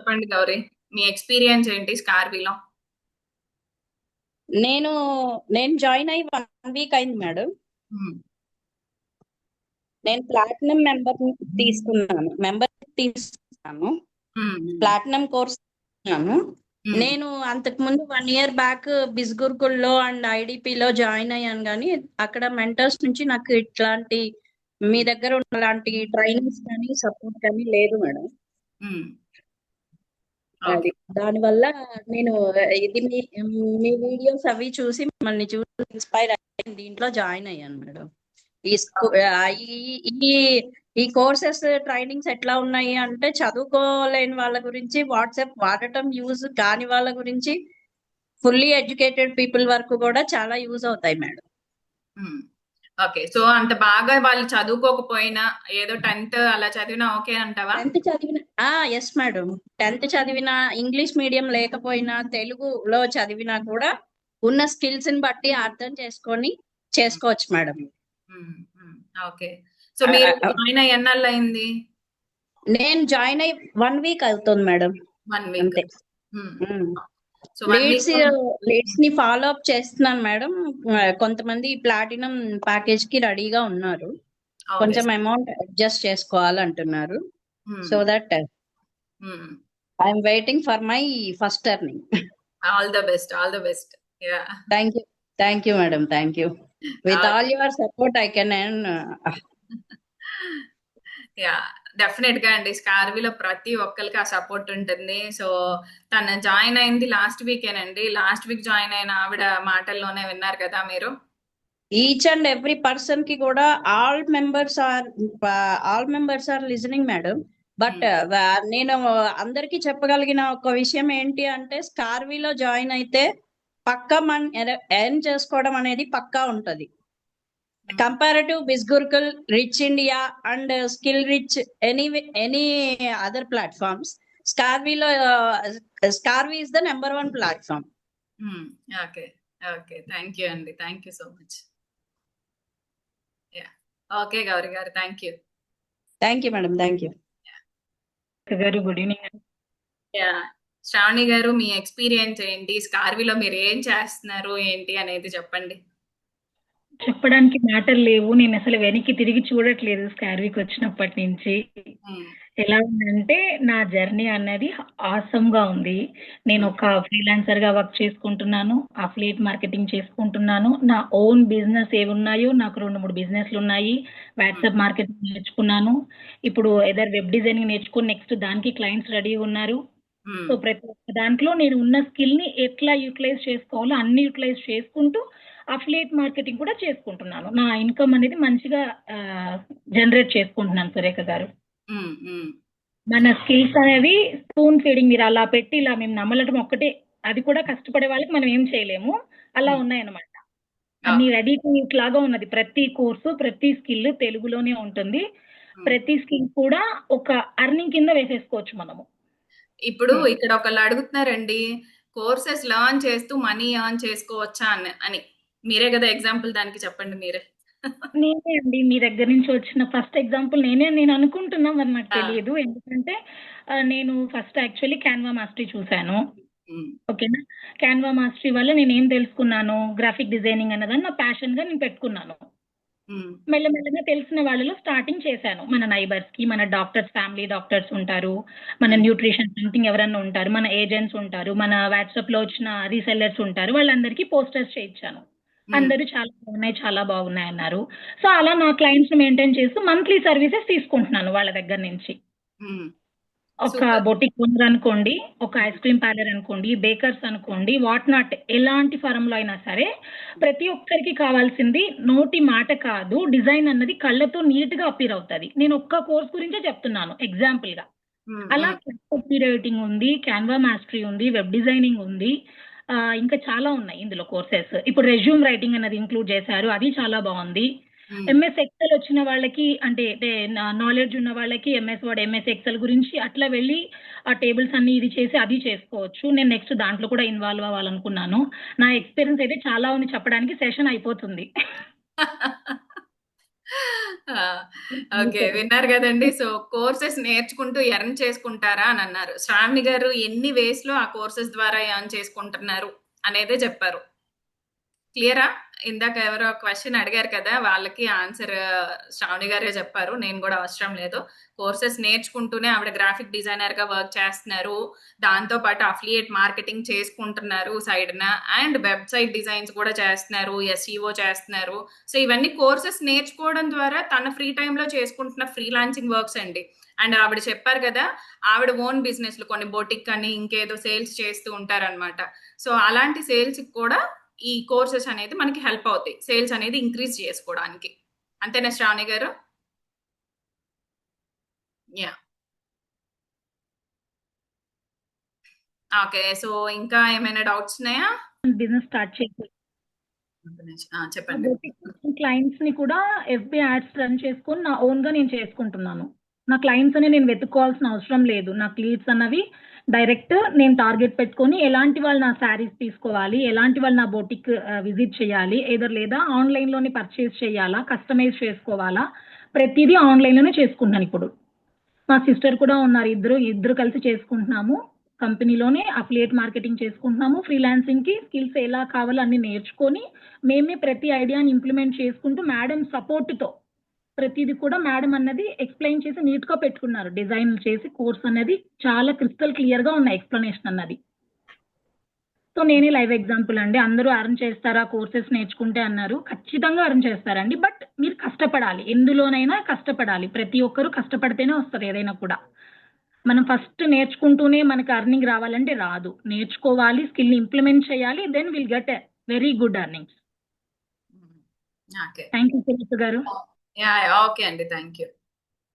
చెప్పండి గౌరీ మీ ఎక్స్పీరియన్స్ ఏంటి స్కార్బీలో నేను నేను జాయిన్ అయ్యి వన్ వీక్ అయింది మేడం నేను ప్లాటినం మెంబర్ తీసుకున్నాను మెంబర్ తీసుకున్నాను. ప్లాటినం కోర్స్ తీసుకున్నాను. నేను అంతకు ముందు వన్ ఇయర్ బ్యాక్ బిస్గుర్కుల్లో అండ్ ఐడిపిలో జాయిన్ అయ్యాను కానీ అక్కడ మెంటర్స్ నుంచి నాకు ఇట్లాంటి మీ దగ్గర ఉన్నలాంటి ట్రైనింగ్స్ కానీ సపోర్ట్ కానీ లేదు మేడం అది. దానివల్ల నేను ఇది మీ మీ వీడియోస్ అవి చూసి మిమ్మల్ని చూసి ఇన్స్పైర్ అయ్యి దీంట్లో జాయిన్ అయ్యాను మేడం. ఈ ఈ ఈ కోర్సెస్ ట్రైనింగ్స్ ఎట్లా ఉన్నాయి అంటే చదువుకోలేని వాళ్ళ గురించి వాట్సాప్ వాడటం యూజ్ కాని వాళ్ళ గురించి ఫుల్లీ ఎడ్యుకేటెడ్ పీపుల్ వరకు కూడా చాలా యూజ్ అవుతాయి మేడం. ఓకే సో అంత బాగా వాళ్ళు చదువుకోకపోయినా ఏదో టెన్త్ అలా చదివినా ఓకే అంటావా? టెన్త్ చదివిన ఎస్ మేడం టెన్త్ చదివిన ఇంగ్లీష్ మీడియం లేకపోయినా తెలుగులో చదివినా కూడా ఉన్న స్కిల్స్ని బట్టి అర్థం చేసుకొని చేసుకోవచ్చు మేడం ఓకే సో మీరు ఆ, ఆ. జాయిన్ అయ్యి ఎన్నాళ్ళు అయింది? నేను జాయిన్ అయ్యి వన్ వీక్ అవుతుంది మేడం వన్ వీక్ అంతే సో వన్ లీడ్స్ వీక్ లీడ్స్ని ఫాలో అప్ చేస్తున్నాను మేడం. కొంతమంది ప్లాటినం ప్యాకేజ్కి రెడీగా ఉన్నారు. కొంచెం amount adjust చేసుకోవాలంటున్నారు. So that I'm waiting for my first turning all the best all the best thank you thank you madam thank you with all your support I can yeah డెఫినెట్గా అండి స్కార్వీలో ప్రతి ఒక్కరికి ఆ support ఉంటుంది. So తను join అయింది last వీకేనండి last week join అయిన ఆవిడ మాటల్లోనే విన్నారు కదా మీరు? ఈచ్ అండ్ ఎవ్రీ పర్సన్కి కూడా all members are all members are listening madam but నేను అందరికీ చెప్పగలిగిన ఒక విషయం ఏంటి అంటే స్కార్వీలో జాయిన్ అయితే పక్కా మన ఎర్న్ చేసుకోవడం అనేది పక్కా ఉంటది. Comparative బిస్గుర్కుల్ rich India and skill rich any any other platforms స్కార్వీలో Scarvi is the number one platform okay okay thank you అండి thank you so much yeah okay Gowri గారు thank you thank you madam thank you గారు good evening yeah Shravani గారు మీ experience ఏంటి? స్కార్వీలో మీరు ఏం చేస్తున్నారు? ఏంటి అనేది చెప్పండి. చెప్పడానికి మాటలు లేవు. నేను అసలు వెనక్కి తిరిగి చూడట్లేదు స్కార్విక్ వచ్చినప్పటి నుంచి. ఎలా ఉందంటే నా జర్నీ అన్నది ఆసమ్గా ఉంది. నేను ఒక ఫ్రీలాన్సర్గా వర్క్ చేసుకుంటున్నాను. అఫిలియేట్ మార్కెటింగ్ చేసుకుంటున్నాను. నా ఓన్ బిజినెస్ ఏవి ఉన్నాయో నాకు రెండు మూడు బిజినెస్లు ఉన్నాయి. వాట్సాప్ మార్కెటింగ్ నేర్చుకున్నాను. ఇప్పుడు ఎదర్ వెబ్ డిజైనింగ్ నేర్చుకుని నెక్స్ట్ దానికి క్లయింట్స్ రెడీ ఉన్నారు. సో ప్రతి ఒక్క దాంట్లో నేను ఉన్న స్కిల్ని ఎట్లా యూటిలైజ్ చేసుకోవాలో అన్ని యూటిలైజ్ చేసుకుంటూ అఫిలియేట్ మార్కెటింగ్ కూడా చేసుకుంటున్నాను. నా ఇన్కమ్ అనేది మంచిగా జనరేట్ చేసుకుంటున్నాను సురేఖ గారు. మన స్కిల్స్ అనేవి స్పూన్ ఫీడింగ్ మీరు అలా పెట్టి ఇలా మేము నమ్మలటం ఒక్కటే అది కూడా కష్టపడే వాళ్ళకి మనం ఏం చేయలేము. అలా ఉన్నాయన్నమాట. అన్ని రెడీ టు యూట్ లాగా ఉన్నది. ప్రతి కోర్సు ప్రతి స్కిల్ తెలుగులోనే ఉంటుంది. ప్రతి స్కిల్ కూడా ఒక అర్నింగ్ కింద వేసేసుకోవచ్చు మనము. ఇప్పుడు ఇక్కడ ఒకళ్ళు అడుగుతున్నారండి కోర్సెస్ లర్న్ చేస్తూ మనీ ఎర్న్ చేసుకోవచ్చా అని అని. మీరే కదా ఎగ్జాంపుల్ దానికి చెప్పండి మీరే. నేనే అండి మీ దగ్గర నుంచి వచ్చిన ఫస్ట్ ఎగ్జాంపుల్ నేనే నేను అనుకుంటున్నా మరి నాకు. తెలియదు. ఎందుకంటే నేను ఫస్ట్ యాక్చువల్లీ క్యాన్వా మాస్టరీ చూశాను. ఓకేనా? క్యాన్వా మాస్టరీ వల్ల నేను ఏం తెలుసుకున్నాను? గ్రాఫిక్ డిజైనింగ్ అన్నదాన్ని నా ప్యాషన్గా నేను పెట్టుకున్నాను. మెల్లమెల్లగా తెలిసిన వాళ్ళలో స్టార్టింగ్ చేశాను. మన నైబర్స్కి మన డాక్టర్స్ ఫ్యామిలీ డాక్టర్స్ ఉంటారు. మన న్యూట్రిషన్ సంథింగ్ ఎవరన్నా ఉంటారు మన ఏజెంట్స్ ఉంటారు మన వాట్సాప్లో వచ్చిన రీసెల్లర్స్ ఉంటారు వాళ్ళందరికీ పోస్టర్స్ చేయించాను. అందరూ చాలా బాగున్నాయి చాలా బాగున్నాయి అన్నారు. సో అలా నా క్లయింట్స్ మెయింటైన్ చేస్తూ మంత్లీ సర్వీసెస్ తీసుకుంటున్నాను వాళ్ళ దగ్గర నుంచి. ఒక. బొటిక్ ఓనర్ అనుకోండి ఒక ఐస్ క్రీమ్ పార్లర్ అనుకోండి బేకర్స్ అనుకోండి వాట్ నాట్ ఎలాంటి ఫరంలో అయినా సరే ప్రతి ఒక్కరికి కావాల్సింది నోటి మాట కాదు డిజైన్ అన్నది కళ్ళతో నీట్గా అపీర్ అవుతుంది. నేను ఒక్క కోర్స్ గురించే చెప్తున్నాను ఎగ్జాంపుల్గా అలా కాపీ రైటింగ్ ఉంది క్యాన్వా మాస్టరీ ఉంది వెబ్ డిజైనింగ్ ఉంది ఇంకా చాలా ఉన్నాయి ఇందులో కోర్సెస్. ఇప్పుడు రెజ్యూమ్ రైటింగ్ అన్నది ఇంక్లూడ్ చేశారు అది చాలా బాగుంది. ఎంఎస్ ఎక్సెల్ వచ్చిన వాళ్ళకి అంటే నాలెడ్జ్ ఉన్న వాళ్ళకి ఎంఎస్ వర్డ్ ఎంఎస్ ఎక్సెల్ గురించి అట్లా వెళ్ళి ఆ టేబుల్స్ అన్ని ఇది చేసి అది చేసుకోవచ్చు. నేను నెక్స్ట్ దాంట్లో కూడా ఇన్వాల్వ్ అవ్వాలనుకున్నాను. నా ఎక్స్పీరియన్స్ అయితే చాలా ఉంది చెప్పడానికి సెషన్ అయిపోతుంది. ఓకే విన్నారు కదండి. సో కోర్సెస్ నేర్చుకుంటూ ఎర్న్ చేసుకుంటారా అని అన్నారు. శ్రావణి గారు ఎన్ని వేస్లో ఆ కోర్సెస్ ద్వారా ఎర్న్ చేసుకుంటున్నారు అనేదే చెప్పారు. క్లియరా ఇందాక ఎవరో క్వశ్చన్ అడిగారు కదా వాళ్ళకి ఆన్సర్ శ్రావణి గారే చెప్పారు. నేను కూడా అవసరం లేదు. కోర్సెస్ నేర్చుకుంటూనే ఆవిడ గ్రాఫిక్ డిజైనర్గా వర్క్ చేస్తున్నారు. దాంతో పాటు అఫిలియేట్ మార్కెటింగ్ చేసుకుంటున్నారు సైడ్న అండ్ వెబ్సైట్ డిజైన్స్ కూడా చేస్తున్నారు ఎస్ఈఓ చేస్తున్నారు. సో ఇవన్నీ కోర్సెస్ నేర్చుకోవడం ద్వారా తన ఫ్రీ టైంలో చేసుకుంటున్న ఫ్రీలాన్సింగ్ వర్క్స్ అండి. అండ్ ఆవిడ చెప్పారు కదా ఆవిడ ఓన్ బిజినెస్లు కొన్ని బొటిక్ అని ఇంకేదో సేల్స్ చేస్తూ ఉంటారనమాట సో అలాంటి సేల్స్ కూడా ఈ కోర్సెస్ అనేది మనకి హెల్ప్ అవుతాయి. సేల్స్ అనేది ఇంక్రీజ్ చేసుకోవడానికి. అంతేనా శ్రావణి గారు? యా ఓకే సో ఇంకా ఏమైనా డౌట్స్ ఉన్నాయా? బిజినెస్ స్టార్ట్ చేసి ఆ, చెప్పండి. క్లయింట్స్ని కూడా ఎఫ్బి యాడ్స్ రన్ చేసుకొని నా ఓన్గా నేను చేసుకుంటున్నాను. నా క్లయింట్స్ అని నేను వెతుక్కోవాల్సిన అవసరం లేదు. నాకు లీడ్స్ అన్నవి డైరెక్ట్ నేను టార్గెట్ పెట్టుకొని ఎలాంటి వాళ్ళు నా శారీస్ తీసుకోవాలి ఎలాంటి వాళ్ళు నా బోటిక్ విజిట్ చేయాలి ఏదర్ లేదా ఆన్లైన్లోనే పర్చేస్ చేయాలా కస్టమైజ్ చేసుకోవాలా ప్రతిదీ ఆన్లైన్లోనే చేసుకుంటున్నాను ఇప్పుడు. మా సిస్టర్ కూడా ఉన్నారు ఇద్దరు ఇద్దరు కలిసి చేసుకుంటున్నాము. కంపెనీలోనే అఫిలియేట్ మార్కెటింగ్ చేసుకుంటున్నాము. ఫ్రీలాన్సింగ్కి స్కిల్స్ ఎలా కావాలో అన్ని నేర్చుకొని మేమే ప్రతి ఐడియాని ఇంప్లిమెంట్ చేసుకుంటూ మేడం సపోర్ట్తో ప్రతిది కూడా మేడం అన్నది ఎక్స్ప్లెయిన్ చేసి నీట్గా పెట్టుకున్నారు. డిజైన్ చేసి కోర్స్ అన్నది చాలా క్రిస్టల్ క్లియర్గా ఉన్న ఎక్స్ప్లెనేషన్ అన్నది. సో నేనే లైవ్ ఎగ్జాంపుల్ అండి. అందరూ అర్న్ చేస్తారా కోర్సెస్ నేర్చుకుంటే అన్నారు. ఖచ్చితంగా అర్న్ చేస్తారండి. బట్ మీరు కష్టపడాలి. ఎందులోనైనా కష్టపడాలి. ప్రతి ఒక్కరూ కష్టపడితేనే వస్తుంది ఏదైనా కూడా. మనం ఫస్ట్ నేర్చుకుంటూనే మనకి అర్నింగ్ రావాలంటే రాదు. నేర్చుకోవాలి స్కిల్ ఇంప్లిమెంట్ చేయాలి then will get very good earnings thank you గారు. యా ఓకే అండి థ్యాంక్ యూ